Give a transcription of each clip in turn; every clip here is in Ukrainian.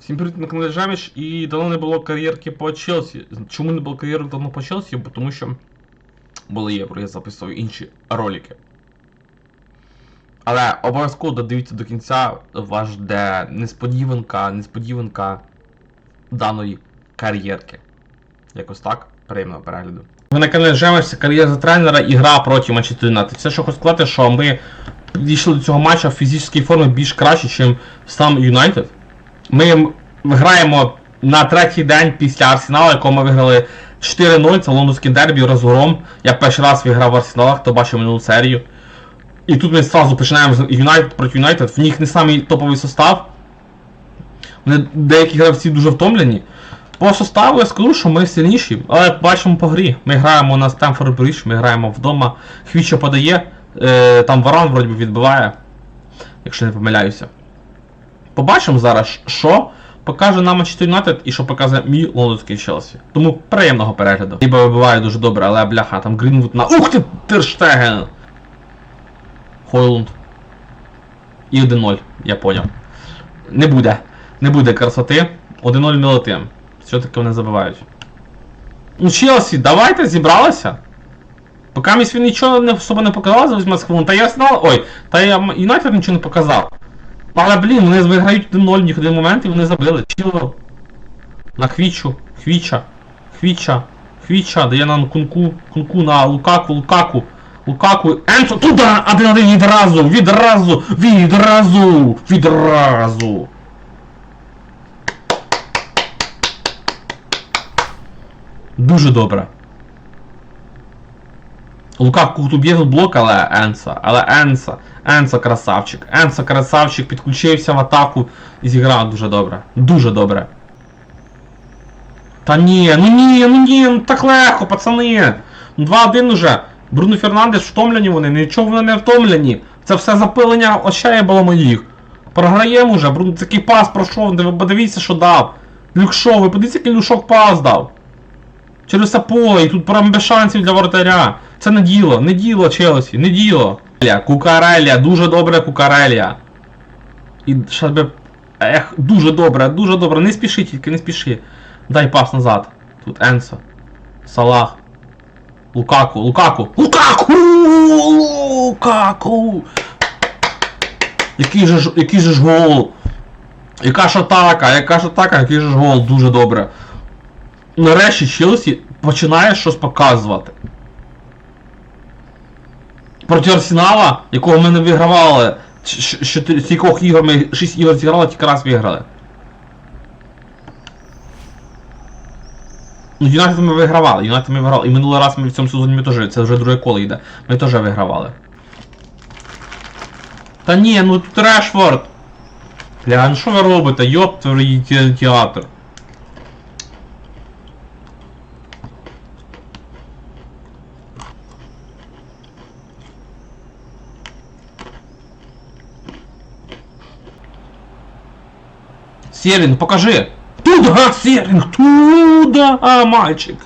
Всім привіт на каналі Жеміш і давно не було кар'єрки по Челсі. Чому не було кар'єрки давно по Челсі? Тому що було євро, я записував інші ролики. Але обов'язково додивіться до кінця, вас жде несподіванка, несподіванка даної кар'єрки. Якось так, приємного перегляду. Ви на каналі Жеміш, це кар'єра тренера і гра проти Манчестер Юнайтед. Все, що хочу сказати, що ми підійшли до цього матчу в фізичній формі більш краще, ніж сам Юнайтед. Ми граємо на третій день після Арсенала, якого ми виграли 4-0, це лондонський дербі розгром. Я перший раз виграв в Арсеналах, хто бачив минулу серію. І тут ми одразу починаємо з Юнайтед проти Юнайтед. В них не самий топовий состав. Вони деякі гравці дуже втомлені. По составу я скажу, що ми сильніші, але бачимо по грі. Ми граємо на Стемфорд Бридж, ми граємо вдома. Хвіча подає, е, там Варан вроді відбиває, якщо не помиляюся. Побачимо зараз, що покаже нам Манчестер Юнайтед і що показує мій лондонський Челсі. Тому приємного перегляду. Ніби вибиває дуже добре, але бляха, там Грінвуд на. Ух ти! Терштеген! Хойлунд. І 1-0, я поняв. Не буде. Не буде красоти. 1-0 не летим. Що таке вони забивають? Ну, Челсі, давайте зібралися. Поки місь він нічого не особо не показав за 18 хвилин, та я знав. Ой, та я Юнайтед нічого не показав. Але блін, вони виграють 1-0 в них один момент і вони забили. Чіло. На Хвічу, Хвіча, Хвіча, Хвіча, дає нам кунку, кунку на Лукаку, Лукаку, Лукаку, Енсо, туди! Один-один відразу, відразу, відразу, відразу. Дуже добре. Лукаку тут є тут блок, але Енса. Але Енса. Енса красавчик. Енса красавчик, підключився в атаку і зіграв дуже добре. Дуже добре. Та ні, ну ні, ну ні, ну так легко, пацани. Ну 2-1 уже. Бруно Фернандес втомлені вони, нічого вони не втомлені. Це все запилення очей було моїх. Програємо уже, Бруно такий пас пройшов, ви подивіться, що дав. Люкшов, ви подивіться, який люшок пас дав. Через це поле, і тут прям без шансів для воротаря. Це не діло, не діло, Челсі, не діло. Кукарелія, дуже добре Кукарелія. І би. Ех, дуже добре, дуже добре. Не спіши тільки, не спіши. Дай пас назад. Тут Енсо. Салах. Лукаку, Лукаку. Лукаку! Лукаку! Який же ж, який же ж гол? Яка ж атака, яка ж атака, який же ж гол, дуже добре. Нарешті Челсі починає щось показувати. Проти Арсенала, якого ми не вигравали, яких ігор ми 6 ігор зіграли, тільки раз виграли. Ну, Юнайтед ми вигравали, Юнайтед ми вигравали. І минулий раз ми в цьому сезоні ми теж, це вже друге коло йде. Ми теж вигравали. Та ні, ну тут Решфорд. Бля, ну що ви робите? Йоп, твій театр. Серлинг, покажи! Туда, Серлинг, туда, а, мальчик!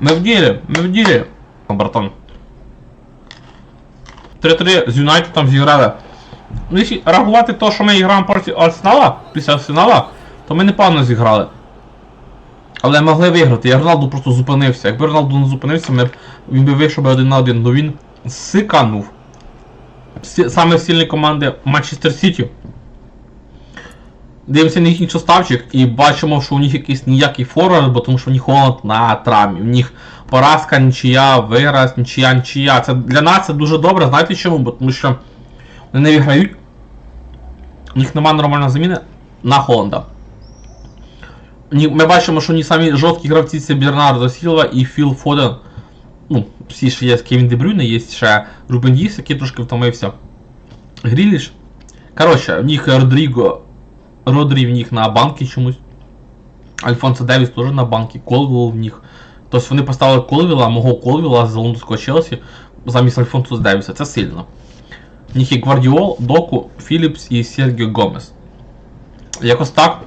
Мы в деле, мы в деле, братан. 3-3 з Юнайтедом зіграли. Ну, якщо рахувати то, що ми граємо проти Арсенала, після Арсенала, то ми непогано зіграли. Але могли виграти. Я Роналду просто зупинився. Якби Роналду не зупинився, ми б, він би вийшов би один на один, ну він сиканув. Саме сильні команди Манчестер Сіті. Дивимося на їхній составчик і бачимо, що у них якийсь ніякий форвард, бо тому що у них Холланд на травмі. У них поразка, нічия, вираз, нічия, нічия. Це для нас це дуже добре, знаєте чому? Бо тому що вони не виграють. У них немає нормальної заміни на Холланда. Ми бачимо, що вони самі жорсткі гравці це Бернардо Сілва і Філ Фоден. Ну, всі ж є Кевін Дебрюйне, є ще Рубен Діс, який трошки втомився. Гріліш. Коротше, в них Родріго. Родрі в них на банки чомусь. Альфонсо Девіс теж на банки, Колвіл в них. Тобто вони поставили Колвіла, мого Колвіла з лондонського Челсі замість Альфонсо Девіса. Це сильно. В них є Гвардіол, Доку, Філіпс і Сергіо Гомес. Якось так.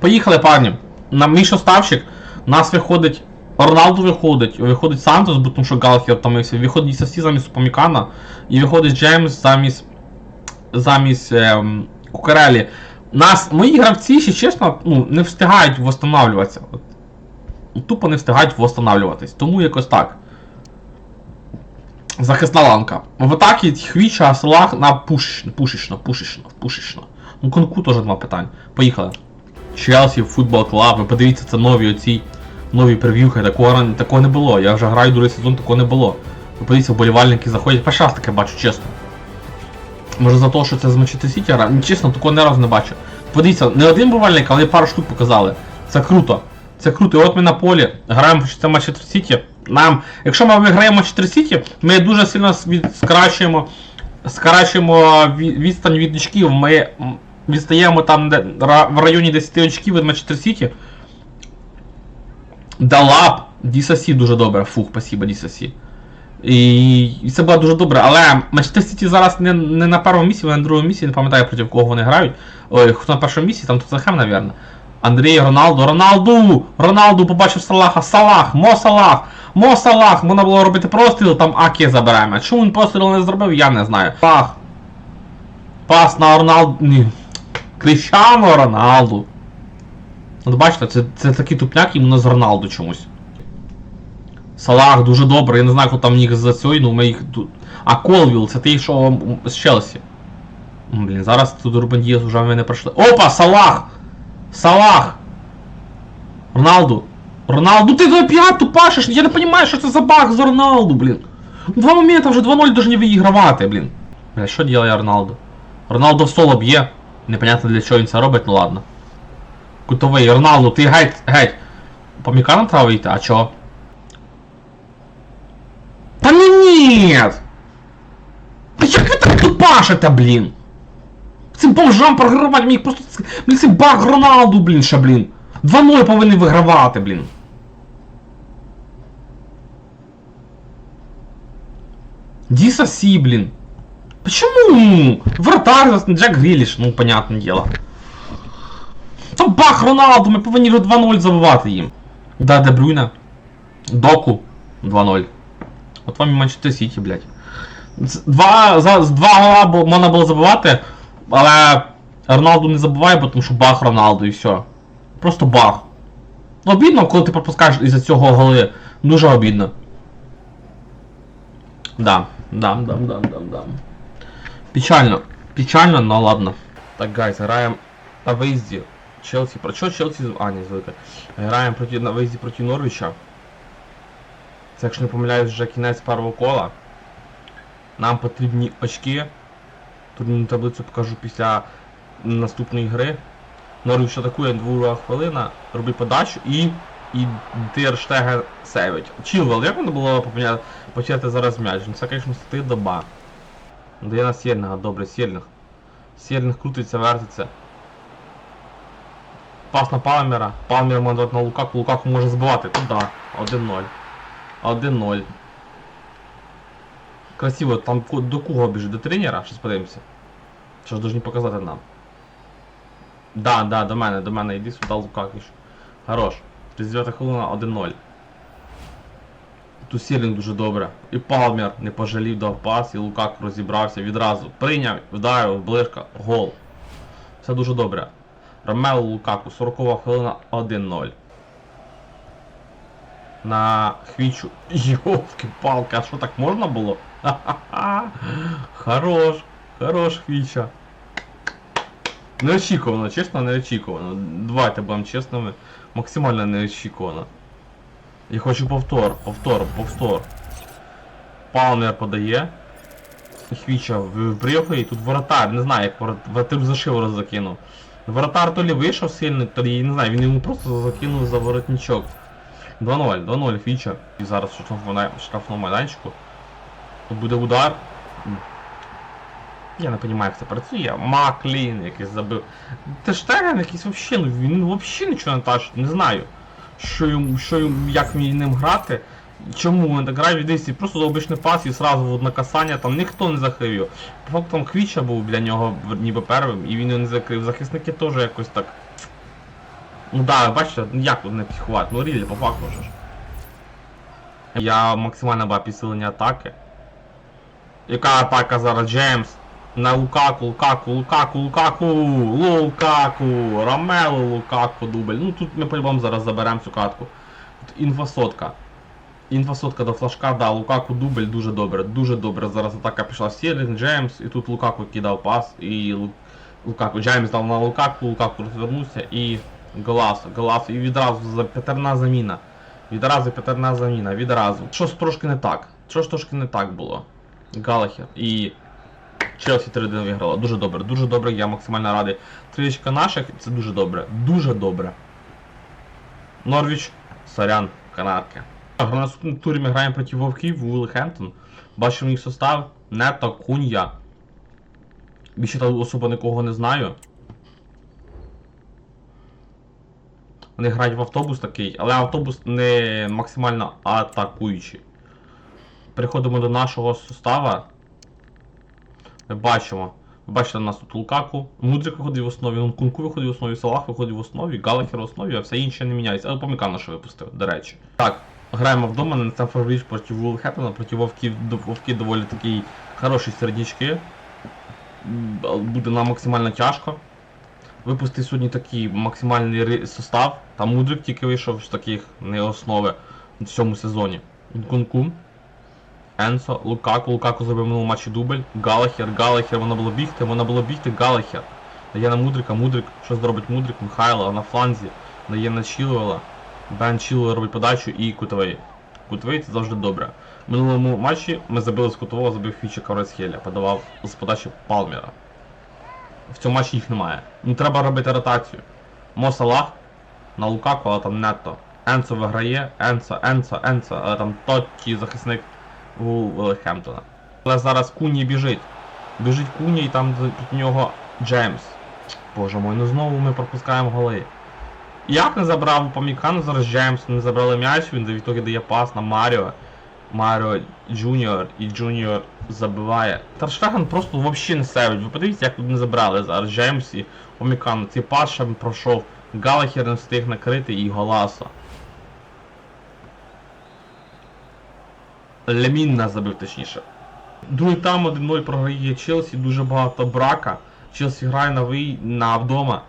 Поїхали, парні. На мій составчик. У нас виходить. Роналду виходить, виходить Сантос, бо тому що Галхер втомився, виходить Сасі замість Супамікана, і виходить Джеймс замість замість ем, Кукарелі. Нас, мої гравці, ще чесно, ну, не встигають восстанавлюватися. От, тупо не встигають восстанавлюватись. Тому якось так. Захисна ланка. В атакі Хвіча, Салах на пушечно, пушечно, пушечно, пушечно. Ну, конку теж два питання. Поїхали. Челсі, футбол клаб, ви подивіться, це нові оці нові прев'юхи, такого, такого не було. Я вже граю другий сезон, такого не було. Ви подивіться, вболівальники заходять. Перший раз таке бачу, чесно. Може за те, що це з Манчестер Сіті гра? Ну, Чесно, такого не разу не бачу. Подивіться, не один бувальник, але пару штук показали. Це круто. Це круто. І от ми на полі граємо це Манчестер Сіті. Нам, якщо ми виграємо Манчестер Сіті, ми дуже сильно скращуємо, скращуємо відстань від очків. Ми відстаємо там де, в районі 10 очків від Манчестер Сіті. Далап, Дісасі дуже добре. Фух, спасибо, Дісасі. І, це було дуже добре, але Манчестер Сіті зараз не, не на першому місці, вони на другому місці, не пам'ятаю проти кого вони грають. Ой, хто на першому місці, там Тоттенхем, напевно. Андрій, Роналду, Роналду! Роналду побачив Салаха, Салах, Мо Салах, Мо Салах, можна було робити простріл, там Акі забираємо. Чому він постріл не зробив, я не знаю. Пах. Пас на Роналду. Ні. Кріщано Роналду. От бачите, це, це такий тупняк іменно з Роналду чомусь. Салах дуже добре, я не знаю, хто там їх за ну ми їх тут. А Колвіл, це той, що з Челсі. Блін, зараз тут Рубен Діас вже в мене пройшли. Опа, Салах! Салах! Роналду! Роналду, ти опять тупашиш! Я не розумію, що це за баг з Роналду, блін. Два моменти вже 2-0 даже не виігравати, блін. Бля, що ділає Роналду? Роналду в соло б'є. Непонятно для чого він це робить, ну ладно. Кутовий, Роналду, ти геть, геть. По міканам треба йти, а чого? Та ну нет! Та як ви так тупашите, блін? Цим бомжам програвати міг просто. Блін, це баг Роналду, блін, ще, блін. 2-0 повинні вигравати, блін. Диса Си, блин. Почему? Вратарь, Джек Грилиш, ну, понятное дело. Це бах Роналду, ми повинні вже 2-0 забивати їм. Да, Де Брюйна. Доку 2-0. От вам і Манчестер Сіті, блядь. Два, за, два гола можна було забивати, але Роналду не забуває, бо тому що бах Роналду і все. Просто бах. Ну, обідно, коли ти пропускаєш із-за цього голи. Дуже обідно. Да, да, да, да, да, да. Печально. Печально, но ладно. Так, гайз, граємо на виїзді. Челсі. Про що Челсі? А, не звика. Граємо проти, на виїзді проти Норвіча. Це, якщо не помиляюсь, вже кінець першого кола. Нам потрібні очки. Турнірну таблицю покажу після наступної гри. Норвіч атакує друга хвилина, робить подачу і. І Дерштеген сейвить. Чилвел, як воно було почати зараз м'яч? Ну це, звісно, стид доба. Дає на Сєльного, добре, Сєльних. Сєльних крутиться, вертиться. Пас на Палмера. Палмер дати на Лукаку, Лукаку може збивати. Тут да. 1-0. 1-0. Красиво, там до кого біжить? До тренера? Щось подивимося. Що ж должны показати нам. Да, да, до мене, до мене, іди сюди, Лукаку. Хорош. 39 хвилина 1-0. Тут Сєлінг дуже добре. І Палмер не пожалів, дав пас, і Лукак розібрався відразу. Прийняв, вдарив, ближка, гол. Все дуже добре. Ромео Лукаку, 40 хвилина 1-0. На хвічу. Йовки палки, а що так можна було? Ха-ха-ха. Хорош, хорош хвіча. Неочікувано, чесно, неочікувано. Давайте будемо чесними. Максимально неочікувано. Я хочу повтор, повтор, повтор. Палмер подає. Хвіча вбрігає, і тут воротар, не знаю, як ворот- воротар за шиворот закинув. Воротар то лі вийшов сильно, то лі, не знаю, він йому просто закинув за воротничок. 2-0, 2-0 Фіча. І зараз в штрафному май- штрафному майданчику. Тут буде удар. Я не розумію, як це працює. Маклін якийсь забив. Тештеген якийсь вообще, ну він вообще нічого не тащить, не знаю. Що йому, що йому, як мені ним грати. Чому він так грає десь просто за обичний пас і сразу в одне касання, там ніхто не закрив. По факту там Квіча був для нього ніби первим, і він його не закрив. Захисники теж якось так. Ну да, бачите, ну як тут не психувати, ну рілі, по факту ж. Я максимально ба підсилення атаки. Яка атака зараз? Джеймс. На Лукаку, Лукаку, Лукаку, Лукаку, Лукаку, Ромело, Лукаку, дубль. Ну тут ми по-любому зараз заберемо цю катку. Тут інфосотка. Інфосотка до флажка, да, Лукаку дубль дуже добре, дуже добре. Зараз атака пішла Сірлінг, Джеймс, і тут Лукаку кидав пас, і Лу- Лукаку. Джеймс дав на Лукаку, Лукаку розвернувся і Голас, Голас, і відразу п'ятерна заміна. Відразу п'ятерна заміна, відразу. Щось трошки не так. Щось трошки не так було. Галахер і Челсі 3-1 виграла. Дуже добре, дуже добре, я максимально радий. Трієчка наших, це дуже добре. Дуже добре. Норвіч, Сорян, Канарки. Так, на наступному турі ми граємо проти Вовків, Вулхемптон. Бачимо їх состав. Нето, Кунья. Більше там особо нікого не знаю. Вони грають в автобус такий, але автобус не максимально атакуючий. Переходимо до нашого состава. Ми бачимо. Ви бачите, у нас тут Лукаку, Мудрик виходить в основі, Нкунку виходить в основі, Салах виходить в основі, Галахер в основі, а все інше не міняється. Але Помікано що випустив, до речі. Так, граємо вдома на Стемфорд Брідж проти Вулхепена, проти Вовків, Вовки доволі такий хороші сердічки. М, Буде нам максимально тяжко. Випустив сьогодні такий максимальний состав. Там Мудрик тільки вийшов з таких не основи в цьому сезоні. Нкунку. Енсо, Лукаку, Лукаку забив в минулому матчі дубль, Галахер, Галахер, воно було бігти, воно було бігти, Галахер. Дає на Мудрика, Мудрик, що зробить Мудрик, Михайло на фланзі, дає на Чілвела, Бен Чілвел робить подачу і Кутовей. Кутовей це завжди добре. В минулому матчі ми забили з кутового, забив Фіча Каврецхеля, подавав з подачі Палмера. В цьому матчі їх немає. Ну треба робити ротацію. Мо Салах на Лукаку, але там нетто. Енсо виграє, Енсо, Енсо, Енсо, але там Тотті захисник у Велхемптона. Але зараз Куні біжить. Біжить Куні і там проти нього Джеймс. Боже мой, ну знову ми пропускаємо голи. Як не забрав Памікану зараз Джеймс, не забрали м'яч, він в дає пас на Маріо. Маріо Джуніор і Джуніор забиває. Таршфеген просто взагалі не сейвить. Ви подивіться, як тут не забрали зараз Джеймс і Памікану. Цей пас ще пройшов. Галахер не встиг накрити і Голаса. Лемінна забив точніше. Другий там 1-0 програє Челсі, дуже багато брака. Челсі грає на ви... на вдома.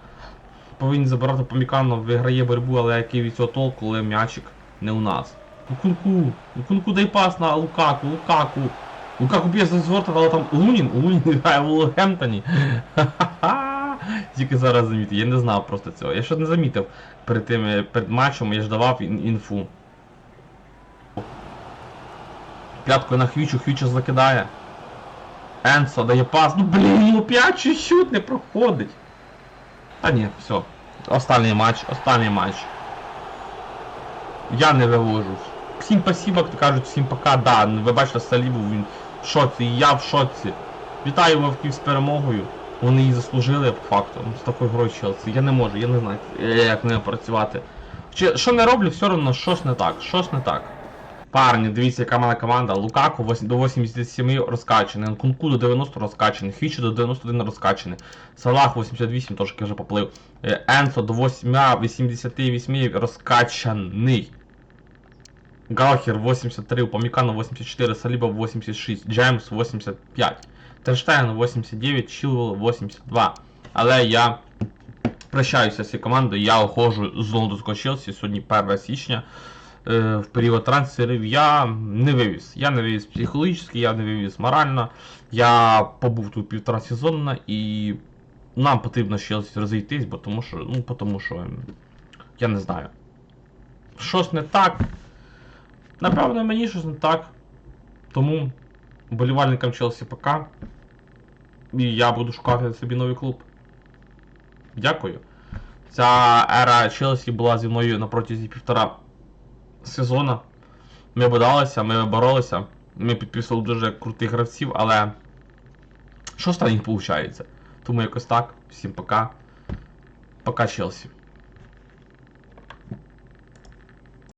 Повинні забирати Памікано, виграє боротьбу, але який від цього толк, коли м'ячик не у нас. Лукунку, Лукунку дай пас на Лукаку, Лукаку. Лукаку б'є за зворота, але там Лунін, Лунін грає в. Ха-ха-ха. Тільки зараз замітив, я не знав просто цього. Я ще не замітив перед тим, е, перед матчем, я ж давав ін- інфу. П'яткою на Хвічу, Хвічу закидає. Енсо дає пас. Ну блін, ну 5 чуть-чуть не проходить. Та ні, все. Останній матч, останній матч. Я не вивожусь. Всім спасибо, як кажуть, всім пока, да. Ви бачите, Салібу, він в шоці, і я в шоці. Вітаю вовків з перемогою. Вони її заслужили по факту. З такою грою Челсі. Я не можу, я не знаю, як не працювати. Чи, що не роблю, все одно щось не так, щось не так. Парні, дивіться, яка в команда. Лукаку до 87 розкачаний, Нкунку до 90 розкачаний, Хвічі до 91 розкачаний, Салах 88 трошки вже поплив. Е, Енсо до 8 88 розкачаний. Галхер 83, Упамікано 84, Саліба 86, Джеймс 85, Терштайн 89, Чилвел 82. Але я прощаюся з цією командою, я уходжу з лондонського Челсі, сьогодні 1 січня. Е, в період трансферів я не вивіз. Я не вивіз психологічно, я не вивіз морально. Я побув тут півтора сезону і нам потрібно ще розійтись, бо тому що, ну, тому що я не знаю. Щось не так. Напевно, мені щось не так. Тому вболівальникам Челсі пока. І я буду шукати собі новий клуб. Дякую. Ця ера Челсі була зі мною на протязі півтора сезона. Ми бодалися, ми боролися. Ми підписували дуже крутих гравців, але що з них виходить? Тому якось так. Всім пока. Пока, Челсі.